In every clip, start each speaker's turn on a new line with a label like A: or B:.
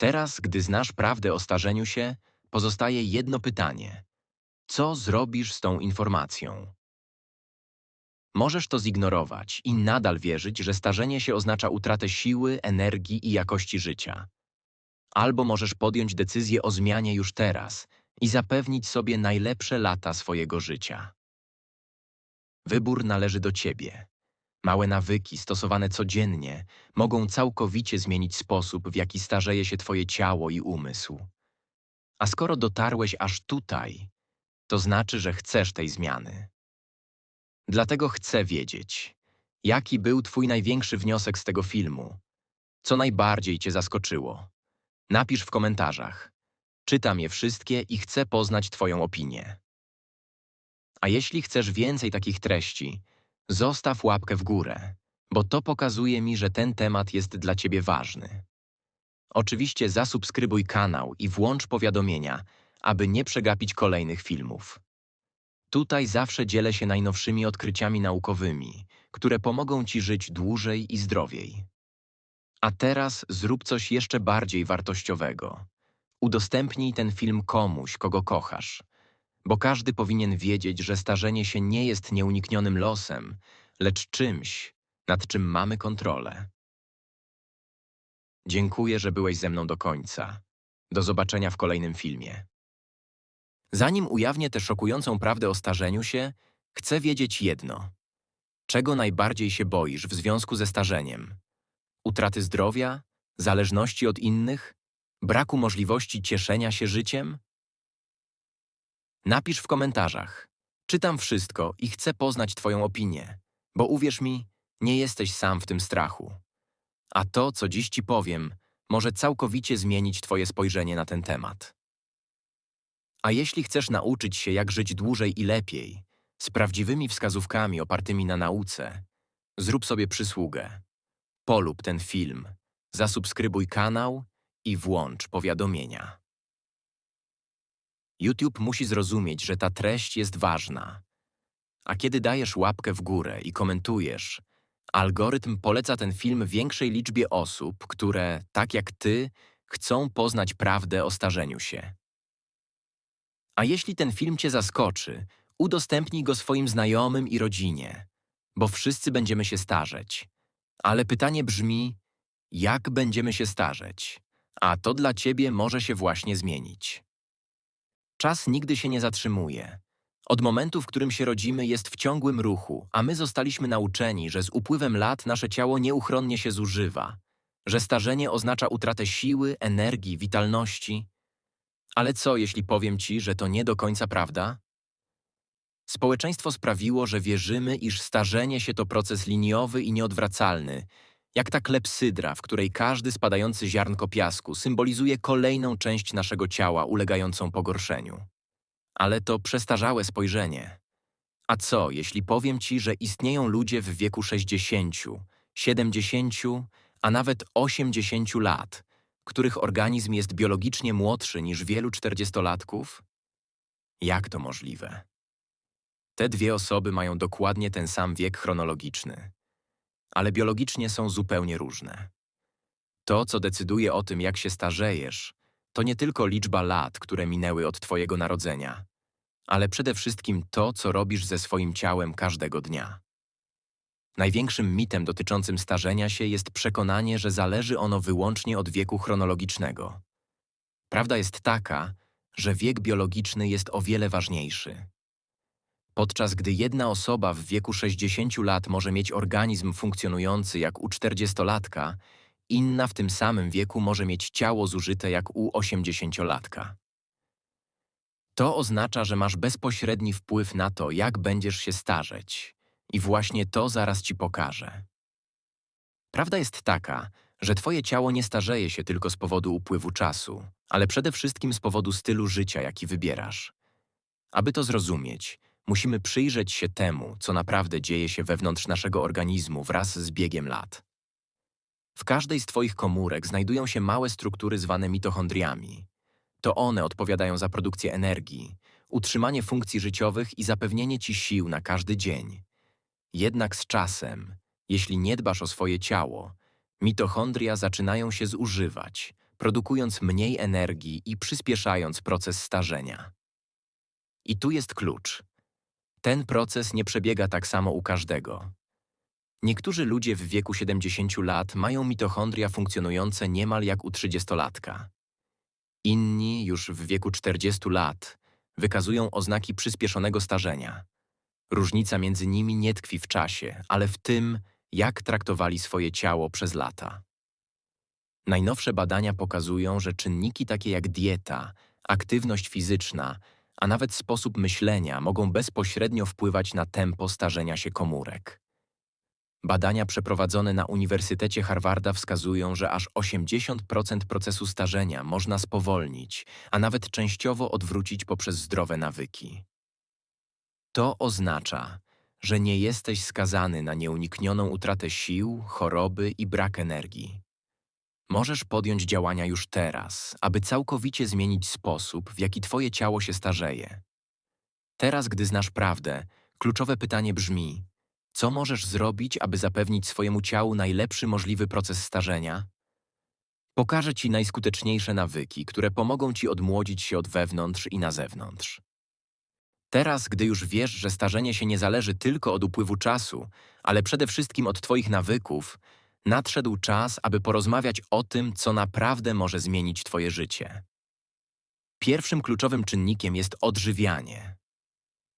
A: Teraz, gdy znasz prawdę o starzeniu się, pozostaje jedno pytanie. Co zrobisz z tą informacją? Możesz to zignorować i nadal wierzyć, że starzenie się oznacza utratę siły, energii i jakości życia. Albo możesz podjąć decyzję o zmianie już teraz i zapewnić sobie najlepsze lata swojego życia. Wybór należy do ciebie. Małe nawyki stosowane codziennie mogą całkowicie zmienić sposób, w jaki starzeje się twoje ciało i umysł. A skoro dotarłeś aż tutaj, to znaczy, że chcesz tej zmiany. Dlatego chcę wiedzieć, jaki był twój największy wniosek z tego filmu? Co najbardziej cię zaskoczyło? Napisz w komentarzach. Czytam je wszystkie i chcę poznać twoją opinię. A jeśli chcesz więcej takich treści, zostaw łapkę w górę, bo to pokazuje mi, że ten temat jest dla ciebie ważny. Oczywiście zasubskrybuj kanał i włącz powiadomienia, aby nie przegapić kolejnych filmów. Tutaj zawsze dzielę się najnowszymi odkryciami naukowymi, które pomogą Ci żyć dłużej i zdrowiej. A teraz zrób coś jeszcze bardziej wartościowego. Udostępnij ten film komuś, kogo kochasz, bo każdy powinien wiedzieć, że starzenie się nie jest nieuniknionym losem, lecz czymś, nad czym mamy kontrolę. Dziękuję, że byłeś ze mną do końca. Do zobaczenia w kolejnym filmie. Zanim ujawnię tę szokującą prawdę o starzeniu się, chcę wiedzieć jedno. Czego najbardziej się boisz w związku ze starzeniem? Utraty zdrowia? Zależności od innych? Braku możliwości cieszenia się życiem? Napisz w komentarzach. Czytam wszystko i chcę poznać Twoją opinię, bo uwierz mi, nie jesteś sam w tym strachu. A to, co dziś Ci powiem, może całkowicie zmienić Twoje spojrzenie na ten temat. A jeśli chcesz nauczyć się, jak żyć dłużej i lepiej, z prawdziwymi wskazówkami opartymi na nauce, zrób sobie przysługę. Polub ten film, zasubskrybuj kanał i włącz powiadomienia. YouTube musi zrozumieć, że ta treść jest ważna. A kiedy dajesz łapkę w górę i komentujesz, algorytm poleca ten film większej liczbie osób, które, tak jak ty, chcą poznać prawdę o starzeniu się. A jeśli ten film Cię zaskoczy, udostępnij go swoim znajomym i rodzinie, bo wszyscy będziemy się starzeć. Ale pytanie brzmi, jak będziemy się starzeć? A to dla Ciebie może się właśnie zmienić. Czas nigdy się nie zatrzymuje. Od momentu, w którym się rodzimy, jest w ciągłym ruchu, a my zostaliśmy nauczeni, że z upływem lat nasze ciało nieuchronnie się zużywa, że starzenie oznacza utratę siły, energii, witalności, ale co, jeśli powiem ci, że to nie do końca prawda? Społeczeństwo sprawiło, że wierzymy, iż starzenie się to proces liniowy i nieodwracalny, jak ta klepsydra, w której każdy spadający ziarnko piasku symbolizuje kolejną część naszego ciała ulegającą pogorszeniu. Ale to przestarzałe spojrzenie. A co, jeśli powiem ci, że istnieją ludzie w wieku 60, 70, a nawet 80 lat, których organizm jest biologicznie młodszy niż wielu czterdziestolatków? Jak to możliwe? Te dwie osoby mają dokładnie ten sam wiek chronologiczny, ale biologicznie są zupełnie różne. To, co decyduje o tym, jak się starzejesz, to nie tylko liczba lat, które minęły od Twojego narodzenia, ale przede wszystkim to, co robisz ze swoim ciałem każdego dnia. Największym mitem dotyczącym starzenia się jest przekonanie, że zależy ono wyłącznie od wieku chronologicznego. Prawda jest taka, że wiek biologiczny jest o wiele ważniejszy. Podczas gdy jedna osoba w wieku 60 lat może mieć organizm funkcjonujący jak u 40-latka, inna w tym samym wieku może mieć ciało zużyte jak u 80-latka. To oznacza, że masz bezpośredni wpływ na to, jak będziesz się starzeć, i właśnie to zaraz ci pokażę. Prawda jest taka, że twoje ciało nie starzeje się tylko z powodu upływu czasu, ale przede wszystkim z powodu stylu życia, jaki wybierasz. Aby to zrozumieć, musimy przyjrzeć się temu, co naprawdę dzieje się wewnątrz naszego organizmu wraz z biegiem lat. W każdej z twoich komórek znajdują się małe struktury zwane mitochondriami. To one odpowiadają za produkcję energii, utrzymanie funkcji życiowych i zapewnienie ci sił na każdy dzień. Jednak z czasem, jeśli nie dbasz o swoje ciało, mitochondria zaczynają się zużywać, produkując mniej energii i przyspieszając proces starzenia. I tu jest klucz. Ten proces nie przebiega tak samo u każdego. Niektórzy ludzie w wieku 70 lat mają mitochondria funkcjonujące niemal jak u 30-latka. Inni już w wieku 40 lat wykazują oznaki przyspieszonego starzenia. Różnica między nimi nie tkwi w czasie, ale w tym, jak traktowali swoje ciało przez lata. Najnowsze badania pokazują, że czynniki takie jak dieta, aktywność fizyczna, a nawet sposób myślenia mogą bezpośrednio wpływać na tempo starzenia się komórek. Badania przeprowadzone na Uniwersytecie Harvarda wskazują, że aż 80% procesu starzenia można spowolnić, a nawet częściowo odwrócić poprzez zdrowe nawyki. To oznacza, że nie jesteś skazany na nieuniknioną utratę sił, choroby i brak energii. Możesz podjąć działania już teraz, aby całkowicie zmienić sposób, w jaki Twoje ciało się starzeje. Teraz, gdy znasz prawdę, kluczowe pytanie brzmi: co możesz zrobić, aby zapewnić swojemu ciału najlepszy możliwy proces starzenia? Pokażę Ci najskuteczniejsze nawyki, które pomogą Ci odmłodzić się od wewnątrz i na zewnątrz. Teraz, gdy już wiesz, że starzenie się nie zależy tylko od upływu czasu, ale przede wszystkim od Twoich nawyków, nadszedł czas, aby porozmawiać o tym, co naprawdę może zmienić Twoje życie. Pierwszym kluczowym czynnikiem jest odżywianie.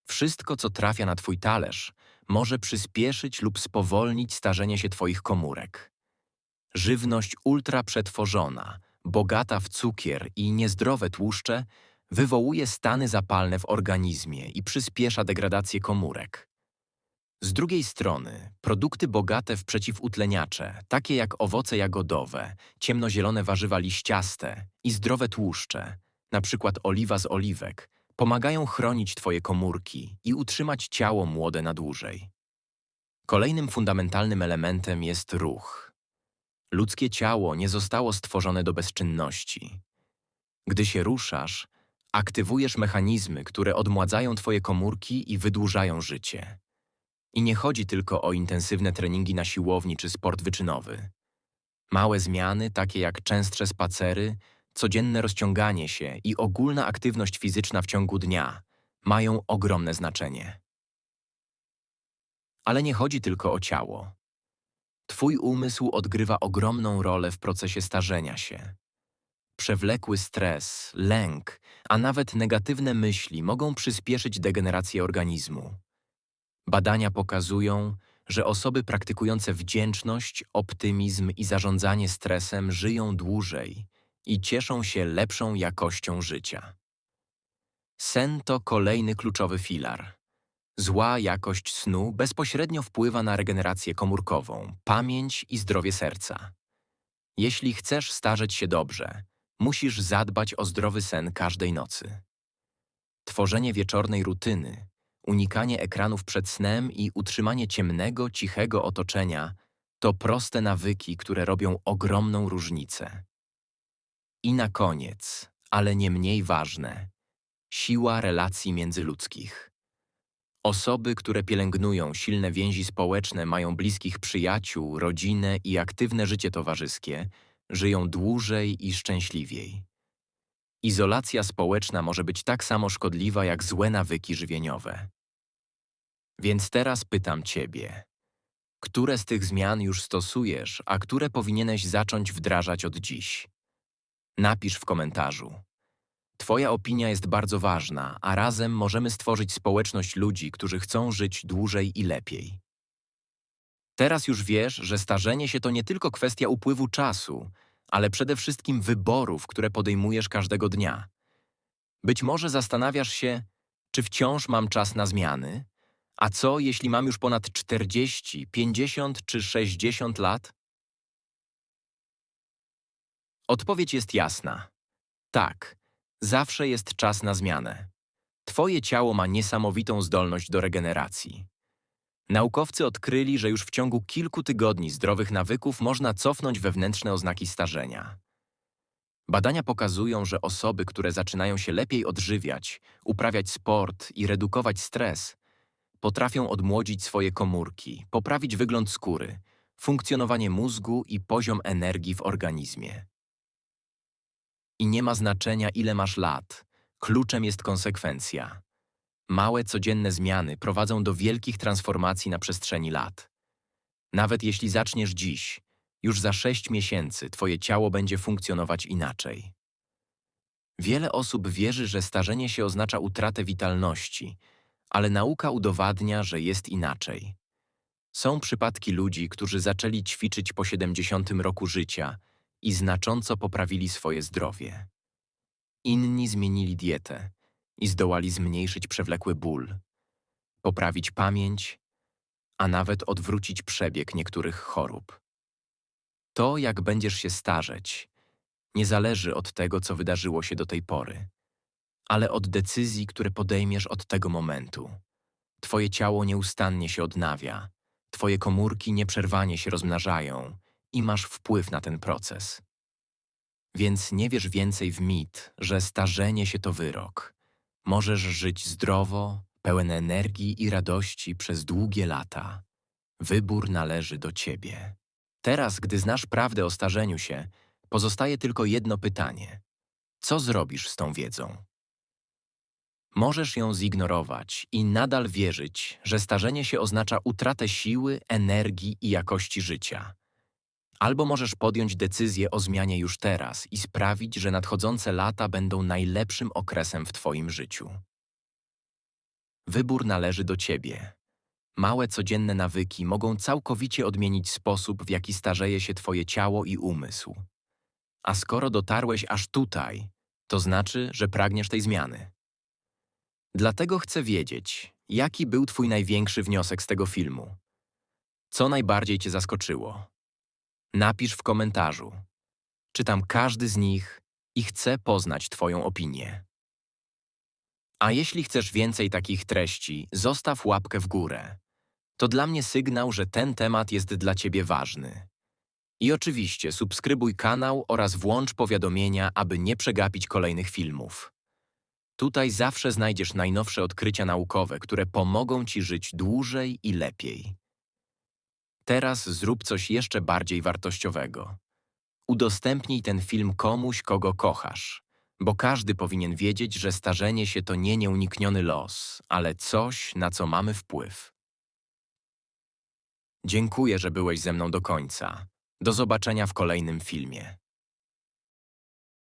A: Wszystko, co trafia na Twój talerz, może przyspieszyć lub spowolnić starzenie się Twoich komórek. Żywność ultraprzetworzona, bogata w cukier i niezdrowe tłuszcze wywołuje stany zapalne w organizmie i przyspiesza degradację komórek. Z drugiej strony, produkty bogate w przeciwutleniacze, takie jak owoce jagodowe, ciemnozielone warzywa liściaste i zdrowe tłuszcze, np. oliwa z oliwek, pomagają chronić Twoje komórki i utrzymać ciało młode na dłużej. Kolejnym fundamentalnym elementem jest ruch. Ludzkie ciało nie zostało stworzone do bezczynności. Gdy się ruszasz, aktywujesz mechanizmy, które odmładzają Twoje komórki i wydłużają życie. I nie chodzi tylko o intensywne treningi na siłowni czy sport wyczynowy. Małe zmiany, takie jak częstsze spacery, codzienne rozciąganie się i ogólna aktywność fizyczna w ciągu dnia mają ogromne znaczenie. Ale nie chodzi tylko o ciało. Twój umysł odgrywa ogromną rolę w procesie starzenia się. Przewlekły stres, lęk, a nawet negatywne myśli mogą przyspieszyć degenerację organizmu. Badania pokazują, że osoby praktykujące wdzięczność, optymizm i zarządzanie stresem żyją dłużej i cieszą się lepszą jakością życia. Sen to kolejny kluczowy filar. Zła jakość snu bezpośrednio wpływa na regenerację komórkową, pamięć i zdrowie serca. Jeśli chcesz starzeć się dobrze, musisz zadbać o zdrowy sen każdej nocy. Tworzenie wieczornej rutyny, unikanie ekranów przed snem i utrzymanie ciemnego, cichego otoczenia to proste nawyki, które robią ogromną różnicę. I na koniec, ale nie mniej ważne, siła relacji międzyludzkich. Osoby, które pielęgnują silne więzi społeczne, mają bliskich przyjaciół, rodzinę i aktywne życie towarzyskie, żyją dłużej i szczęśliwiej. Izolacja społeczna może być tak samo szkodliwa jak złe nawyki żywieniowe. Więc teraz pytam Ciebie, które z tych zmian już stosujesz, a które powinieneś zacząć wdrażać od dziś? Napisz w komentarzu. Twoja opinia jest bardzo ważna, a razem możemy stworzyć społeczność ludzi, którzy chcą żyć dłużej i lepiej. Teraz już wiesz, że starzenie się to nie tylko kwestia upływu czasu, ale przede wszystkim wyborów, które podejmujesz każdego dnia. Być może zastanawiasz się, czy wciąż mam czas na zmiany? A co, jeśli mam już ponad 40, 50 czy 60 lat? Odpowiedź jest jasna. Tak, zawsze jest czas na zmianę. Twoje ciało ma niesamowitą zdolność do regeneracji. Naukowcy odkryli, że już w ciągu kilku tygodni zdrowych nawyków można cofnąć wewnętrzne oznaki starzenia. Badania pokazują, że osoby, które zaczynają się lepiej odżywiać, uprawiać sport i redukować stres, potrafią odmłodzić swoje komórki, poprawić wygląd skóry, funkcjonowanie mózgu i poziom energii w organizmie. I nie ma znaczenia, ile masz lat. Kluczem jest konsekwencja. Małe, codzienne zmiany prowadzą do wielkich transformacji na przestrzeni lat. Nawet jeśli zaczniesz dziś, już za sześć miesięcy twoje ciało będzie funkcjonować inaczej. Wiele osób wierzy, że starzenie się oznacza utratę witalności, ale nauka udowadnia, że jest inaczej. Są przypadki ludzi, którzy zaczęli ćwiczyć po 70 roku życia i znacząco poprawili swoje zdrowie. Inni zmienili dietę i zdołali zmniejszyć przewlekły ból, poprawić pamięć, a nawet odwrócić przebieg niektórych chorób. To, jak będziesz się starzeć, nie zależy od tego, co wydarzyło się do tej pory, ale od decyzji, które podejmiesz od tego momentu. Twoje ciało nieustannie się odnawia, twoje komórki nieprzerwanie się rozmnażają i masz wpływ na ten proces. Więc nie wierz więcej w mit, że starzenie się to wyrok. Możesz żyć zdrowo, pełen energii i radości przez długie lata. Wybór należy do ciebie. Teraz, gdy znasz prawdę o starzeniu się, pozostaje tylko jedno pytanie. Co zrobisz z tą wiedzą? Możesz ją zignorować i nadal wierzyć, że starzenie się oznacza utratę siły, energii i jakości życia. Albo możesz podjąć decyzję o zmianie już teraz i sprawić, że nadchodzące lata będą najlepszym okresem w Twoim życiu. Wybór należy do Ciebie. Małe codzienne nawyki mogą całkowicie odmienić sposób, w jaki starzeje się Twoje ciało i umysł. A skoro dotarłeś aż tutaj, to znaczy, że pragniesz tej zmiany. Dlatego chcę wiedzieć, jaki był Twój największy wniosek z tego filmu. Co najbardziej Cię zaskoczyło? Napisz w komentarzu. Czytam każdy z nich i chcę poznać Twoją opinię. A jeśli chcesz więcej takich treści, zostaw łapkę w górę. To dla mnie sygnał, że ten temat jest dla Ciebie ważny. I oczywiście subskrybuj kanał oraz włącz powiadomienia, aby nie przegapić kolejnych filmów. Tutaj zawsze znajdziesz najnowsze odkrycia naukowe, które pomogą Ci żyć dłużej i lepiej. Teraz zrób coś jeszcze bardziej wartościowego. Udostępnij ten film komuś, kogo kochasz, bo każdy powinien wiedzieć, że starzenie się to nie nieunikniony los, ale coś, na co mamy wpływ. Dziękuję, że byłeś ze mną do końca. Do zobaczenia w kolejnym filmie.